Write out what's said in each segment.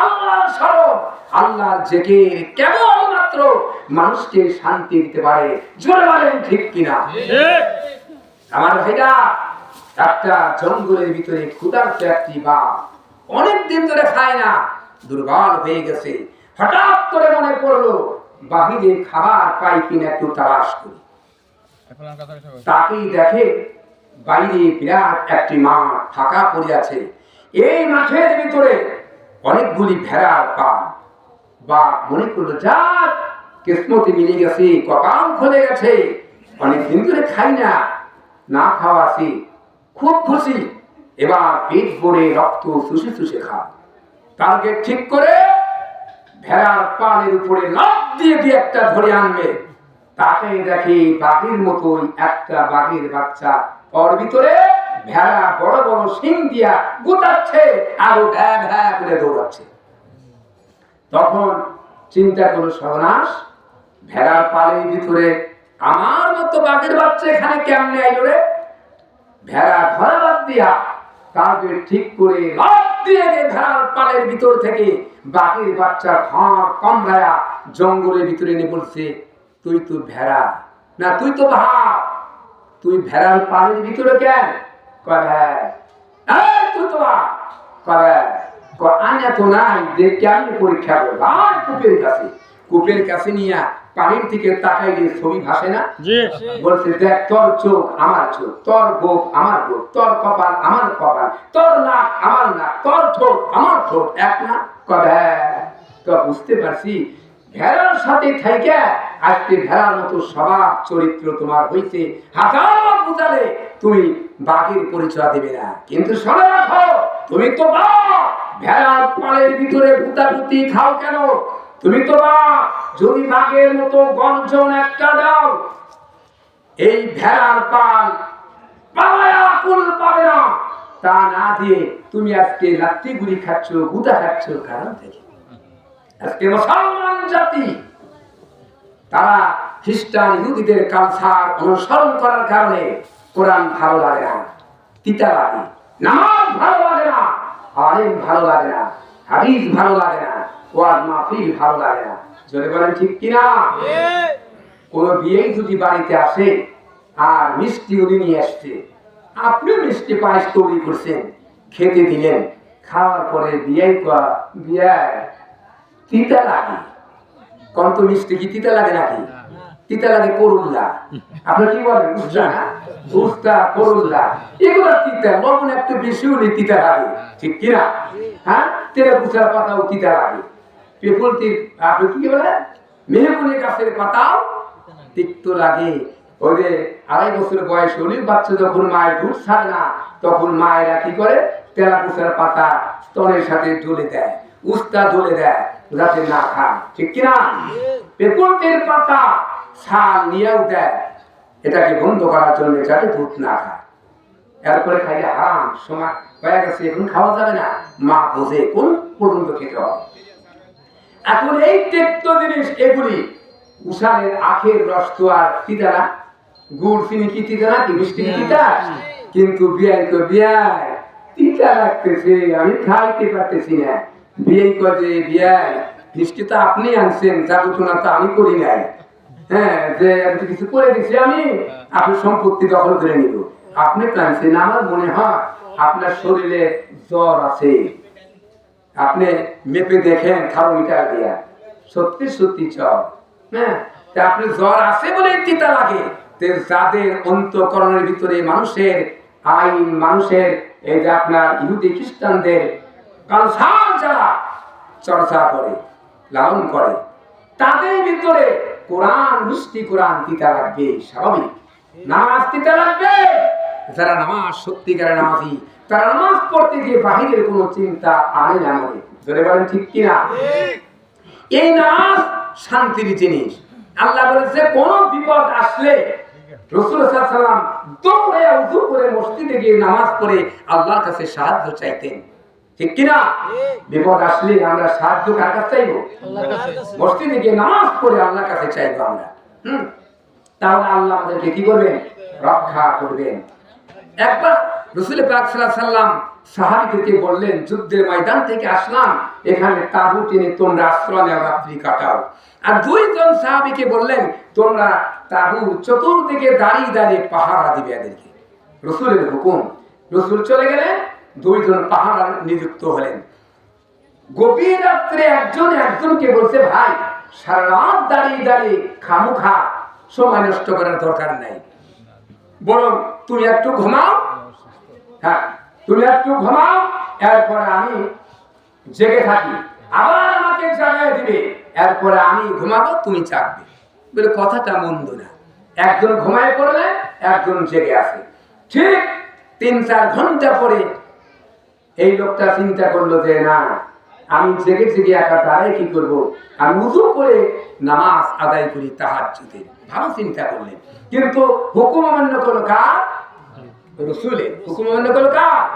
আল্লাহর স্মরণ আল্লাহর জেকের কেবলমাত্র মানুষকে শান্তি দিতে পারে। জোরে বলেন ঠিক কিনা? আমার ভাইরা একটা জঙ্গলের ভিতরে ক্ষুধার্ত একটি বাঘ অনেক দিন ধরে খায় না দুর্বল হয়ে গেছে। হঠাৎ করে মনে পড়ল বাহিরে খাবার পাই কিনা একটু তালাশ করি। তাকেই দেখে বাইরে বিরাট একটি মাঠ ফাঁকা পড়ে আছে। এই মাঠের ভিতরে অনেকগুলি ভেড়ার পা বা মনে করল, যাক, কিসমতে মিলে গেছে, কপাল খুলে গেছে। অনেক দিন ধরে খাই না না খাওয়া আছে। খুব খুশি। এবার পেট ভরে রক্ত শুষে শুষে খা টার্গেট ঠিক করে ভেড়ার পালের উপরে লাফ দিয়ে দিয়ে একটা ধরে আনবে। তাকে দেখে বাঘের মতোই একটা বাঘের বাচ্চা। ওর ভিতরে ভেড়া, বড় বড় সিং দিয়া গোটাচ্ছে আর ভ্যা ভ্যা করে দৌড়াচ্ছে। তখন চিন্তা করল, সর্বনাশ, ভেড়ার পালের ভিতরে আমার মতো বাঘের বাচ্চা এখানে কেমনে আইলো রে? ভেড়া ধরা বাদ দিয়া তাকে ঠিক করে দিয়ে ভেড়ার পালের ভিতর থেকে বাঘের বাচ্চা ঘাঁ কমরায়া জঙ্গলের ভিতরে এনে বলছে তুই তো ভেড়া। না তুই তো ভাব তুই ভেড়ার পালের ভিতরে কেন? হ্যাঁ তুই তো ভাব কয় হ্যাঁ। আনা তো নাই যে কেমনি পরীক্ষা করব। আর কূপের কাছে। কূপের কাছে নিয়ে পানির দিকে তাকাইলে ছবি ভাসে না? বলছে দেখ তোর চোখ আমার চোখ তোর গোপ আমার গোপ তোর কপাল আমার কপাল তোর নাক আমার নাক তোর ঠোঁট আমার ঠোঁট এক না? কবে তো বুঝতে পারছি ভেড়ার সাথে থাইকে আজকে ভেড়ার মতো স্বভাব চরিত্র তোমার হইছে হাজার বুঝালে তুমি বাঘের পরিচয় দেবে না। কিন্তু শোনে রাখো, তুমি তো বাঘ। ভেড়ার পালের ভিতরে ভূতাভূতি খাও কেন? তুমি তো বা যদি বাঘের মতো গঞ্জন একটা দাও, এই ভেড়ার পাল পালায়া কুল পাবে না। তা না দিয়ে তুমি আজকে লাত্তি গুলি খাচ্ছ গুতা খাচ্ছ, কারণ থেকে। আজকে মুসলমান জাতি তারা খ্রিস্টান ইহুদিদের কালচার অনুসরণ করার কারণে কোরআন ভালো লাগে না তিতা লাগে নামাজ ভালো লাগে না, আলিম ভালো লাগে না, হাদিস ভালো লাগে না, ওয়াজ মাহফিল ভালো লাগে না। জোরে বলেন ঠিক কিনা কোন বিয়েই যদি বাড়িতে আসে আর মিষ্টি উনি নিয়ে আসছে আপনি মিষ্টি পায়েস তৈরি করছেন, খেতে দিলেন, খাওয়ার পরে বিয়াই করা বিয়ায় তিতা লাগে মিষ্টি কি তিতা লাগে নাকি? তিতা লাগে করুল্লা। আপনার কি বলেন? উস্তা উস্তা, করুল্লা। এগুলো তিতা লবণ একটু তিতা লাগে। ঠিক কিনা? হ্যাঁ? কুচার পাতাও তিতা লাগে। পেপুল আপনি কি বলে মেহগুনি গাছের পাতাও তিক্ত লাগে। ওই যে আড়াই বছর বয়স হলে বাচ্চা যখন মায়ের দুধ ছাড়ে না, তখন মায়েরা কি করে? তেলা কুচার পাতা স্তনের সাথে ঢলে দেয়। উস্তা ঢলে দেয় যাতে না খান। ঠিক কিনা? পেপুলতের পাতা ছাল নিয়েও দেয়। এটাকে বন্ধ করার জন্য যাতে দুধ না খায়। এরপরে খাইলে হারাম সময় হয়ে গেছে এখন খাওয়া যাবে না। মা বোঝে কোন পর্যন্ত খেতে হবে। এখন এই তেক্ত জিনিস এগুলি উষারের আখের রস তো আর তিতা না। গুড় চিনি কি তিতা না কি মিষ্টি কি তিতা? কিন্তু বিয়াই তো বিয়াই তিতা লাগতেছে আমি খাইতে পারতেছি না। বিয়াই মিষ্টি তো আপনি আনছেন তো আমি করি নাই। হ্যাঁ যে আমি কিছু করে দিছি আমি, আপনার সম্পত্তি দখল করে নিব। আপনি আমার মনে হয় আপনার শরীরে জ্বর আছে। আপনি মেপে দেখেন থার্মোমিটার দিয়া। সত্যি সত্যি জ্বর। হ্যাঁ আপনি জ্বর আছে বলে তিতা লাগে। যাদের অন্তকরণের ভিতরে মানুষের আইন, মানুষের এই যে আপনার ইহুদি খ্রিস্টানদের চর্চা করে, লালন করে, তাদের ভিতরে কোরআন মিষ্টি কোরআন তিতা লাগবে, স্বাভাবিক। নামাজ তিতা লাগবে। যারা নামাজ, সত্যিকারের নামাজি, তারা নামাজ পড়তে গিয়ে বাহিরের কোনো চিন্তা আনে না মনে ধরে বলেন ঠিক কিনা? এই নামাজ শান্তির জিনিস। আল্লাহ বলেছে কোন বিপদ আসলে রসুল সাল্লাম দৌড়ে উজু করে মসজিদে গিয়ে নামাজ পড়ে আল্লাহর কাছে সাহায্য চাইতেন। ঠিক কিনা? বিপদ আসলে আমরা সাহায্য কার কাছে চাইব? মসজিদে গিয়ে নামাজ পড়ে আল্লাহর কাছে চাইব আমরা। হুম? তাহলে আল্লাহ আমাদেরকে কি করবেন? রক্ষা করবেন। একবার রসুল পাক সাল্লাম সাহাবীদেরকে বললেন যুদ্ধের ময়দান থেকে আসলাম এখানে তাবু টেনে তোমরা আশ্রয় নেওয়া রাত্রি কাটাও। আর দুইজন সাহাবিকে বললেন তোমরা তাবু চতুর্দিকে দাঁড়িয়ে দাঁড়িয়ে পাহারা দিবে এদেরকে। রসুলের হুকুম। রসুল চলে গেলেন দুইজন পাহারা নিযুক্ত হলেন। গভীর রাত্রে একজন একজনকে বলছে, ভাই, সারা রাত দাঁড়িয়ে দাঁড়িয়ে খামুখা, সময় নষ্ট করার দরকার নাই। বরং তুমি একটু ঘুমাও। হ্যাঁ তুমি একটু ঘুমাও, এরপরে আমি জেগে থাকি। আবার আমাকে জাগায় দিবে, এরপরে আমি ঘুমাবো, তুমি চাকবে বলে কথাটা মন্দ না। একজন ঘুমায় পড়লে, একজন জেগে আসে ঠিক তিন চার ঘণ্টা পরে এই লোকটা চিন্তা করল যে, না, আমি জেগে জেগে একা দাঁড়ায় কি করব? আমি উজু করে নামাজ আদায় করি তাহার জুতে ভালো চিন্তা করলেন। কিন্তু হুকুম অমান্য কার? কার?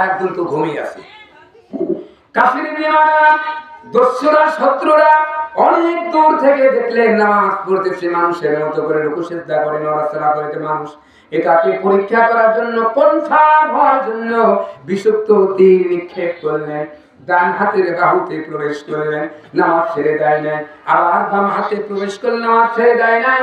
একজন তো অনেক দূর থেকে নামাজ পড়তেছে মানুষের মতো করে রুকু সেজদা করে, নড়াচড়া করেছে মানুষ। এটাকে পরীক্ষা করার জন্য কনফার্ম হওয়ার জন্য বিষুক্ত তীর নিক্ষেপ করলেন। ডান হাতের বাহুতে প্রবেশ করলেন, নামাজ ছেড়ে দেয় নাই। আবার বাম হাতে প্রবেশ করলেন নামাজ ছেড়ে দেয় নাই।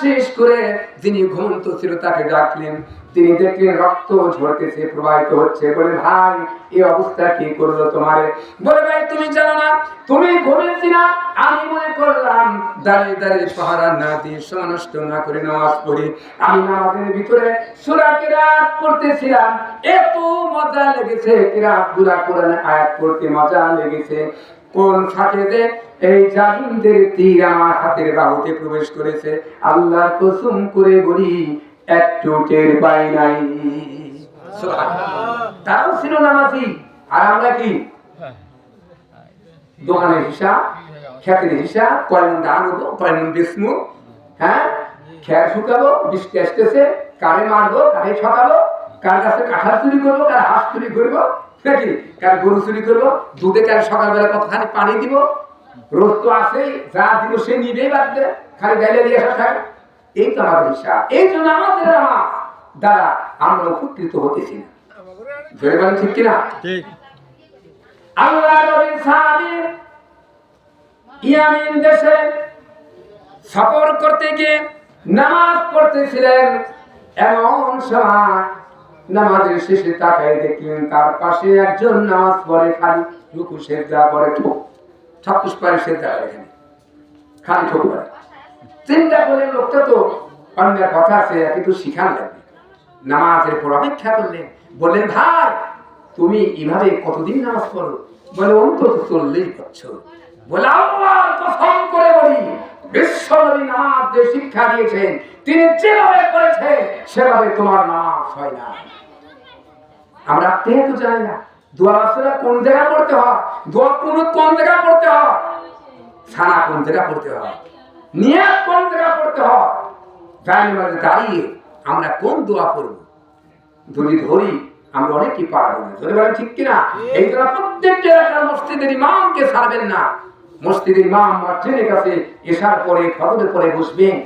শেষ করে যিনি ঘুমন্ত ছিল তাকে ডাকলেন তিনি দেখলেন রক্ত ঝরতেছে, প্রবাহিত হচ্ছে। বলে, ভাই, এই অবস্থা কি করল তোমারে? বলে, ভাই, তুমি জানো না, তুমি ঘুমেছি না। আমি মনে করলাম, দাঁড়িয়ে দাঁড়িয়ে পাহারা না দিয়ে সময় নষ্ট না করে নামাজ পড়ি। আমি নামাজের ভিতরে সুরা কিরাত পড়তেছিলাম। এত মজা লেগেছে, কিরাতগুলা কোরআনে আয়াত পড়তে মজা লেগেছে। কোন যে এই জালিমদের তীর আমার হাতের বাহুতে প্রবেশ করেছে। আল্লাহ কসুম করে বলি একটু টের পাই নাই। তারাও ছিল নামাজি আর আমরা কি? দোকানের হিসাব খ্যাতের হিসাব বিষ্ণু হ্যাঁ? খেয়ার শুকাবো, বৃষ্টি আসতেছে, কারে মারবো, কারে ঠকাবো কার কাছে কাঁঠাল চুরি করব, কার হাঁস চুরি করব, নাকি কার গরু চুরি করব, দুধে কার সকালবেলা কতখানি পানি দিব? রোদ তো আসেই যা দিব সে নিবেই বাদবে খালি গাইলে দিয়ে আসা এই তো আমাদের হিসাব এই জন্য আমাদের দ্বারা আমরা উপকৃত হতেছি না। বলেন ঠিক কিনা? আল্লাহ নবীর সাহাবী ইয়ামিন দেশে সফর করতে গিয়ে নামাজ পড়তেছিলেন। এমন সময় নামাজের শেষে তাকায় দেখলেন তার পাশে একজন নামাজ পড়ে খালি রুকু সেজদা পড়ে ঠোক। ছাপ্পুস পারে সেজদা করে খালি ঠোক করে চিন্তা করলেন লোকটা তো অন্যের কথা আছে, কিন্তু শিখান লাগবে নামাজের পর অপেক্ষা করলেন। বললেন, ভাই, তুমি এভাবে কতদিন নামাজ পড়ো? বলে, অন্তত চল্লিশ বছর। তিনি যেভাবে করেছেন তোমার নামাজ হয় না। আমরা কোন পড়তে হয়? কোন পড়তে হয়? ছানা কোন জায়গায় পড়তে হয়? নিয়াত কোন পড়তে হয়? মাঝে দাঁড়িয়ে আমরা কোন দোয়া পড়ব? যদি ধরি, আমরা পারব না। যদি বলেন ঠিক কিনা? এই জন্য প্রত্যেকটা এলাকার মসজিদের ইমামকে ছাড়বেন না। মসজিদের ইমাম কাছে এসার পরে পরে বসবেন।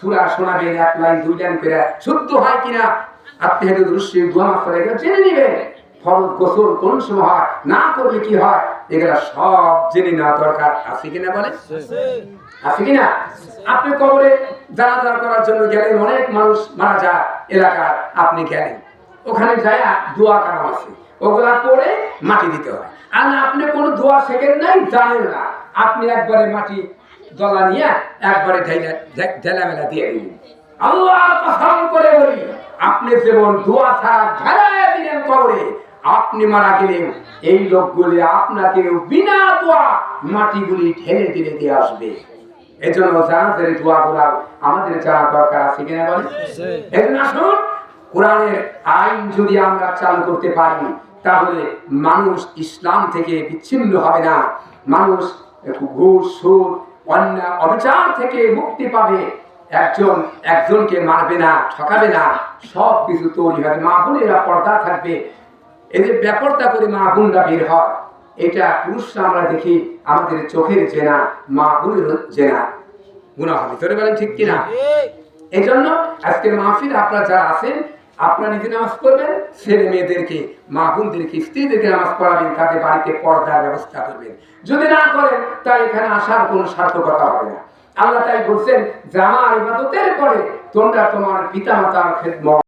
সুরা শোনাবেন, এক লাইন, দুই লাইন করে, শুদ্ধ হয় কিনা? দোয়া জেনে নেবেন। ফরজ গোসল কোন সময় হয়, না করলে কি হয়? এগুলা সব জেনে নেওয়া দরকার। আছে কিনা বলে আছে কিনা? আপনি কবরে করার জন্য গেলেন, অনেক মানুষ মারা যায় এলাকার, আপনি গেলেন। ওখানে যায় দোয়া কালাম আছে ওগুলা পড়ে মাটি দিতে হয়। আর আপনি কোনো দোয়া শেখেন নাই, জানেন না। আপনি একবারে মাটি দলা নিয়ে একবারে ঢেলা মেলা দিয়ে দিলেন। আল্লাহ করে বলি, আপনি যেমন দোয়া ছাড়া ঢেলায় দিলেন কবরে আপনি মারা গেলেন, এই লোকগুলি আপনাকে বিনা দোয়া মাটিগুলি ঢেলে ঢেলে দিয়ে আসবে। বলে মানুষ ইসলাম থেকে বিচ্ছিন্ন না। মানুষ অবিচার থেকে মুক্তি পাবে। একজন একজনকে মারবে না, ঠকাবে না, সব কিছু তৈরি হবে। মা বোনেরা পর্দা থাকবে এদের ব্যাপারটা করে মা বোনরা বের হয়, এটা পুরুষরা আমরা দেখি আমাদের চোখের জেনা, মা বোনের জেনা। গুণা হবে তোরে বলেন ঠিক কিনা? এই জন্য আজকের মাহফিল আপনারা যারা আছেন, আপনারা নিজে নামাজ পড়বেন, ছেলে মেয়েদেরকে, মা বোনদেরকে, স্ত্রীদেরকে নামাজ পড়াবেন, তাদের বাড়িতে পর্দার ব্যবস্থা করবেন। যদি না করেন, তাই এখানে আসার কোনো সার্থকতা হবে না। আল্লাহ তাই বলছেন জামা ইবাদতের পরে তোমরা তোমার পিতা মাতার খেদমত